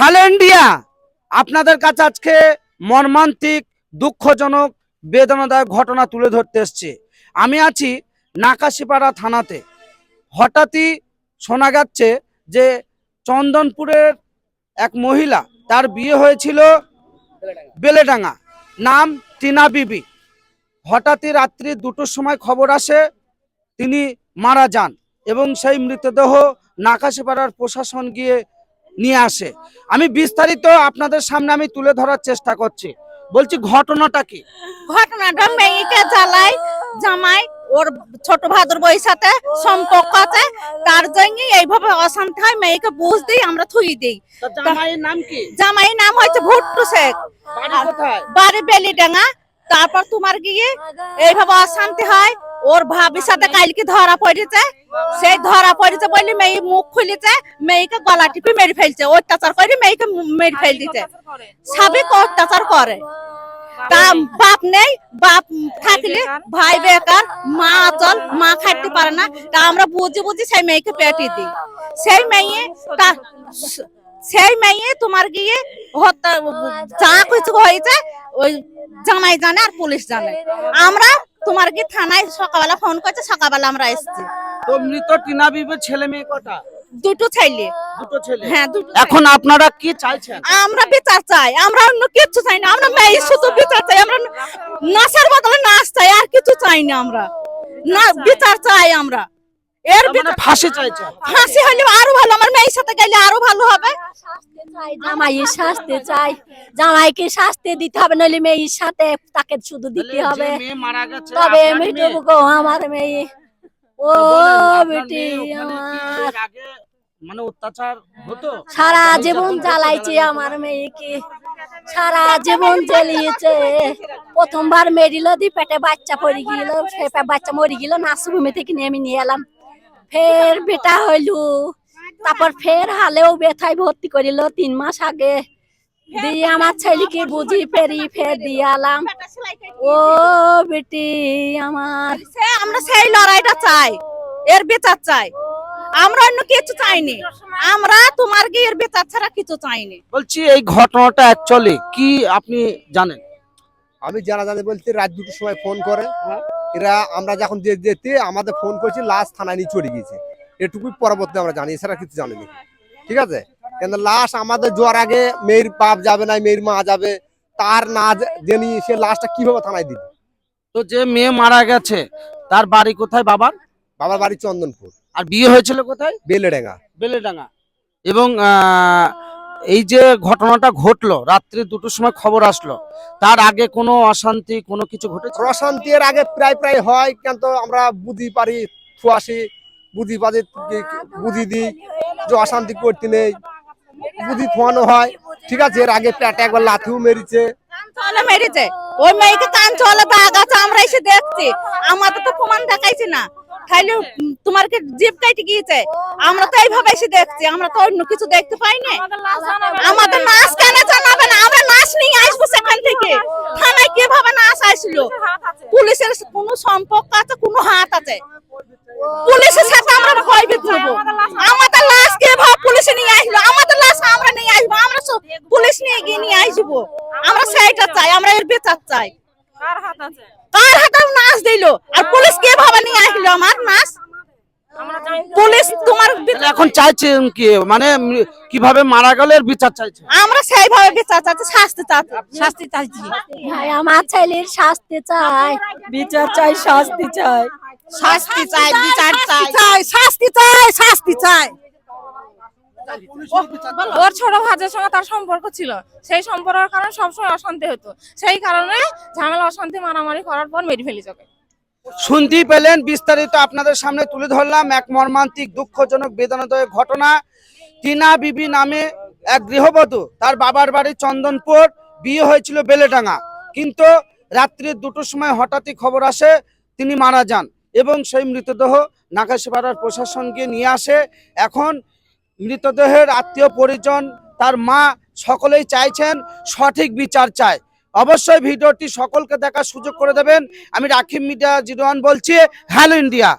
Hello India আপনাদের কাছে আজকে মর্মান্তিক, দুঃখজনক, বেদনাদায়ক ঘটনা তুলে ধরতে এসছি। আমি আছি নাকাশিপাড়া থানাতে। হঠাৎই শোনা যাচ্ছে যে চন্দনপুরের এক মহিলা, তার বিয়ে হয়েছিল বেলেডাঙ্গা। নাম টিনা বিবি। হঠাৎই রাত্রি দুটোর সময় খবর আসে, তিনি মারা যান এবং সেই মৃতদেহ নাকাশিপাড়ার প্রশাসন গিয়ে নিয়ে আসে। আমি বিস্তারিত আপনাদের সামনে আমি তুলে ধরার চেষ্টা করছি। বলছি ঘটনাটা কি? ঘটনাটা মেয়েকে জ্বালাই জামাই ওর ছোট ভাদুর বইয়ের সাথে সম্পর্ক আছে। তার জন্য এইভাবে অশান্তি হয় মেয়েকে বুঝ দিই আমরা থুই দিই। জামাইয়ের নাম কি? জামাই নাম হচ্ছে ভুট্টু শেখ। বাড়ি বাড়ি বেলিডাঙ্গা। তারপর তোমার গিয়ে এইভাবে অশান্তি হয় ওর ভাবির সাথে কালকে ধরা পড়েছে। সেই ধরা পড়েছে বলে মেয়ে মুখ খুলেছে মেয়েকে গলা টিপে মেরে ফেলছে। অত্যাচার করে মেয়েকে মেরে ফেল দিতে সাবিক অত্যাচার করে। তা বাপ নেই বাপ থাকলে ভাই বেকার। মা অচল মা খাটতে পারে না। তা আমরা বুঝি বুঝি সেই মেয়েকে পেটে দিই। সেই মেয়ে তা সেই মেয়ে তোমার গিয়ে হত্যা যা কিছু হয়েছে ওই জামাই জানে আর পুলিশ জানে। আমরা তোমার কি থানায় সকালবেলা ফোন করছে সকালবেলা আমরা এসেছি। তো মৃত টিনা বিবির ছেলে মেয়ে কটা? দুটো ছেলে। দুটো ছেলে। হ্যাঁ দুটো এখন আপনারা কি চাইছেন? আমরা বিচার চাই আমরা অন্য কিছু চাই না আমরা মেয়ে শুধু বিচার চাই আমরা নাচার বদলে নাচ চাই আর কিছু চাই না আমরা। না বিচার চাই আমরা। এর মানে ফাঁসি চাইছেন ফাঁসি হলে আরও ভালো আমার মেয়ের সাথে গেলে আরও ভালো হবে। জামাই শাস্তি চাই। জামাইকে শাস্তি দিতে হবে নইলে মেয়ের সাথে তাকে শুধু দিতে হবে। তবে গো আমার মেয়ে। ও বেটি মানে অত্যাচার হতো? সারা জীবন জ্বালাইছে আমার মেয়েকে। সারা জীবন জ্বালিয়েছে। প্রথমবার মেরিল দি পেটে বাচ্চা পড়ে গেল সে বাচ্চা মরে গেল নার্সিংহোমে থেকে নিয়ে আমি নিয়ে এলাম। ফের বেটা হইলু। তারপর ফের হালেও ব্যথায় ভর্তি করিল তিন মাস আগে। দিয়ে আমার ছেলেকে বুঝি ফেরি ফের দিয়ে আলাম ও বেটি আমার। আমরা সেই লড়াইটা চাই। এর বেচার চাই। আমরা অন্য কিছু চাইনি। আমরা তোমার কি এর বিচার ছাড়া কিছু চাইনি। বলছি এই ঘটনাটা অ্যাকচুয়ালি কি আপনি জানেন? আমি জানা জানি বলতে রাত দুটোর সময় ফোন করে হ্যাঁ। এরা আমরা যখন যে- যেতে আমাদের ফোন করছি লাশ থানায় নিয়ে চলে গিয়েছে। এটুকুই পরবর্তী আমরা জানি এছাড়া কিছু জানিনি। ঠিক আছে? কিন্তু লাশ আমাদের জোয়ার আগে মেয়ের বাপ যাবে না মেয়ের মা যাবে তার না জেনে সে লাশটা কীভাবে থানায় দিবে? তো যে মেয়ে মারা গেছে তার বাড়ি কোথায় বাবার? বাবার বাড়ি চন্দনপুর। আর বিয়ে হয়েছিল কোথায়? বেলেডেঙ্গা। বেলেডাঙ্গা। এবং আহ, এই যে ঘটনাটা ঘটলো রাত্রি দুটোর সময় খবর আসলো তার আগে কোনো অশান্তি কোনো কিছু ঘটেছে? প্রশান্তি এর আগে প্রায় প্রায় হয় কিন্তু আমরা বুঝি পারি ছুয়াশি বুঝি পারি বুঝি দিই যে অশান্তি করতে নেই। বুঝি থোয়ানো হয়। ঠিক আছে এর আগে পেটে একবার লাথিও মেরেছে। চলে মেরেছে। ওই মেয়েকে কান চলে দাগ আছে আমরা এসে দেখছি। আমাদের তো প্রমাণ দেখাইছি না। তাইলে উম, তোমার কি জিপ কাইটে গিয়েছে। আমরা তো এইভাবে এসে দেখছি আমরা তো অন্য কিছু দেখতে পাইনি আমাদের নাচ কেন জানাবে না? আমরা নাচ নিয়ে আসব সেখান থেকে। থানায় কীভাবে নাচ আসলো? পুলিশের কোনো সম্পর্ক আছে কোনো হাত আছে? পুলিশের সাথে আমরা ভয় করব আমাদের লাশ কীভাবে পুলিশে নিয়ে আসলো? আমাদের লাশ আমরা নিয়ে আসব। আমরা পুলিশ নিয়ে গিয়ে নিয়ে আসব। আমরা সেইটা চাই আমরা এর বিচার চাই। কার হাতে নাচ দিলো। আর পুলিশ কীভাবে নিয়ে আসলো আমার নাচ পুলিশ তোমার এখন চাইছেন কি? মানে কীভাবে মারা গেল এর বিচার চাইছেন আমরা সেইভাবে বিচার চাচ্ছি শাস্তি চাচ্ছি শাস্তি চাচ্ছি ভাই আমার ছেলের শাস্তি চাই। বিচার চাই শাস্তি চাই। শাস্তি চাই বিচার চাই শাস্তি চাই শাস্তি চাই। ওর ছোট ভাজের সঙ্গে তার সম্পর্ক ছিল। সেই সম্পর্কের কারণে সবসময় অশান্তি হতো। সেই কারণে ঝামেলা অশান্তি মারামারি করার পর মেরে ফেলি চোখে শুনতেই পেলেন বিস্তারিত আপনাদের সামনে তুলে ধরলাম এক মর্মান্তিক দুঃখজনক বেদনাদায়ক ঘটনা। টিনা বিবি নামে এক গৃহবধূ। তার বাবার বাড়ি চন্দনপুর। বিয়ে হয়েছিল বেলেডাঙ্গা। কিন্তু রাত্রি দুটোর সময় হঠাৎই খবর আসে তিনি মারা যান এবং সেই মৃতদেহ নাকাশিপাড়ার প্রশাসন গিয়ে নিয়ে আসে। এখন মৃতদেহের আত্মীয় পরিজন, তার মা সকলেই চাইছেন সঠিক বিচার চায়। অবশ্যই ভিডিওটি সকলকে দেখার সুযোগ করে দেবেন। আমি রাখিম মিডিয়া জিরো ওয়ান বলছি, হ্যালো ইন্ডিয়া।